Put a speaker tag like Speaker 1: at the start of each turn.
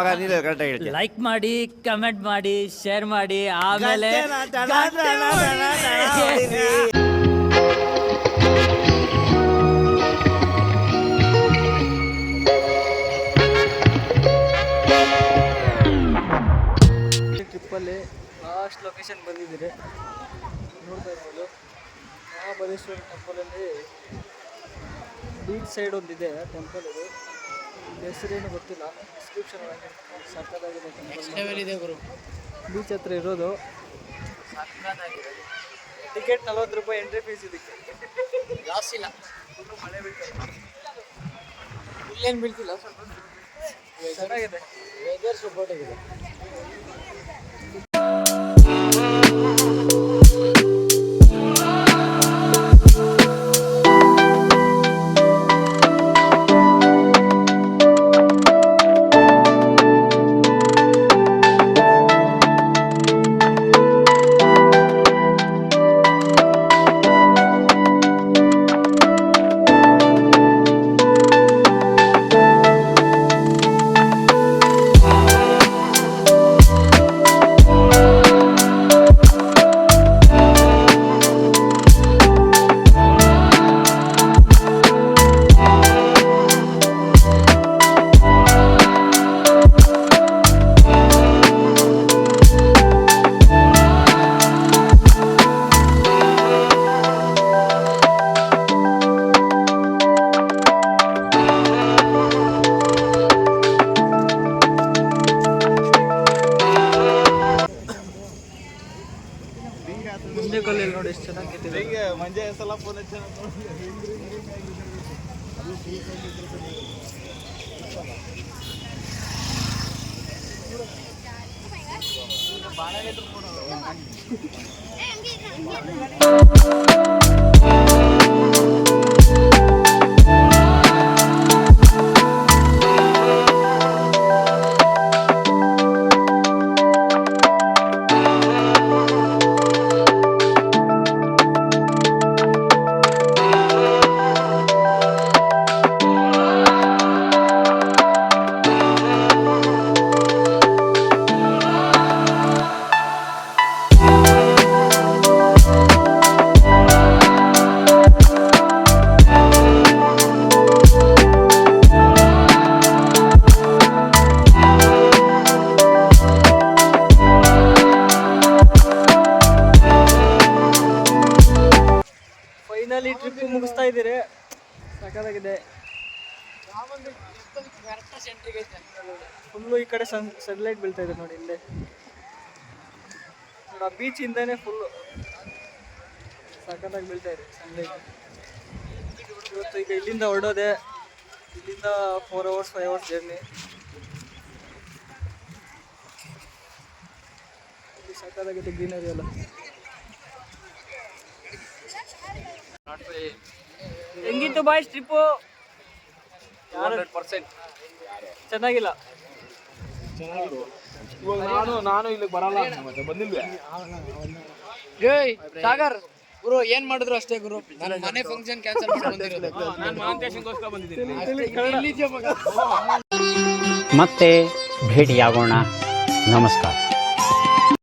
Speaker 1: ಮಗ ನೀನು ಕರೆಕ್ಟಾಗಿ ಹೇಳ್ತೀನಿ
Speaker 2: ಲೈಕ್ ಮಾಡಿ ಕಮೆಂಟ್ ಮಾಡಿ ಶೇರ್ ಮಾಡಿ ಆಮೇಲೆ
Speaker 3: ಟ್ರಿಪ್ಪಲ್ಲಿ ಲಾಸ್ಟ್ ಲೊಕೇಶನ್ ಬಂದಿದ್ದೀರಿ. ನೋಡ್ತಾ ಇರ್ಬೋದು. ಮಹಾಬಲೇಶ್ವರ ಟೆಂಪಲಲ್ಲಿ ಬೀಚ್ ಸೈಡ್ ಒಂದಿದೆ ಟೆಂಪಲ್ ಇದು. ಹೆಸರೇನು ಗೊತ್ತಿಲ್ಲ. ಡಿಸ್ಕ್ರಿಪ್ಷನ್ ಸಕ್ಕದಾಗಿದೆ ಗುರು? ಬೀಚ್ ಹತ್ರ ಇರೋದು. ಟಿಕೆಟ್ ನಲ್ವತ್ತು ರೂಪಾಯಿ ಎಂಟ್ರಿ ಫೀಸ್ ಇದಕ್ಕೆ. ಜಾಸ್ತಿ ಇಲ್ಲ. ಮಳೆ ಬೀಳ್ತದೆ. ಇಲ್ಲೇನು ಬೀಳ್ತಿಲ್ಲ. ಸ್ವಲ್ಪ ಚೆನ್ನಾಗಿದೆ. ವೆದರ್ ಸಪೋರ್ಟ್ ಆಗಿದೆ ಮುಂದೆ ಕಲ್ಲಲ್ಲಿ ನೋಡಿ ಎಷ್ಟು ಚೆನ್ನಾಗಿದೆ
Speaker 1: ಮಂಜೆ ಸಲ ಫೋನ್
Speaker 3: ಫೈನಲಿ ಟ್ರಿಪ್ ಮುಗಿಸ್ತಾ ಇದ್ದೀರಿ. ಸಕ್ಕತ್ತಾಗಿದೆ ಫುಲ್ಲು ಈ ಕಡೆ ಸನ್ ಸನ್ಲೈಟ್ ಬೀಳ್ತಾ ಇದೆ ನೋಡಿ ಇಲ್ಲೇ ಆ ಬೀಚ್ ಇಂದಾನೆ ಫುಲ್ಲು ಸಕ್ಕತ್ತಾಗಿ ಬೀಳ್ತಾ ಇದೆ ಸನ್ಲೈಟ್ ಇವತ್ತು ಈಗ ಇಲ್ಲಿಂದ ಹೊರಡೋದೆ, ಇಲ್ಲಿಂದ four hours five hours journey ಸಕ್ಕತ್ತಾಗಿದೆ ಗ್ರೀನರಿ ಎಲ್ಲ. ಹೆಂಗಿತ್ತು ಬಾಯ್ಸ್ ಟ್ರಿಪ್ಪು ಪರ್ಸೆಂಟ್. ಚೆನ್ನಾಗಿಲ್ಲ.
Speaker 1: ನಾನು ನಾನು ಇಲ್ಲಿಗೆ ಬರಲ್ಲ ಮತ್ತೆ ಬಂದಿಲ್ವೇ?
Speaker 4: ಏಯ್ ಸಾಗರ್ ಗುರು ಏನ್ ಮಾಡಿದ್ರು ಅಷ್ಟೇ ಗುರು? ಮನೆ ಫಂಕ್ಷನ್ ಕ್ಯಾನ್ಸಲ್ ಮಾಡಿ ಬಂದಿರೋದು.
Speaker 1: ನಾನು ಮಾಂತೇಶನ್ಗೋಸ್ಕರ ಬಂದಿದ್ದೀನಿ.
Speaker 4: ಇಲ್ಲಿದ್ಯಾ ಮಗ?
Speaker 5: ಮತ್ತೆ ಭೇಟಿಯಾಗೋಣ. ನಮಸ್ಕಾರ.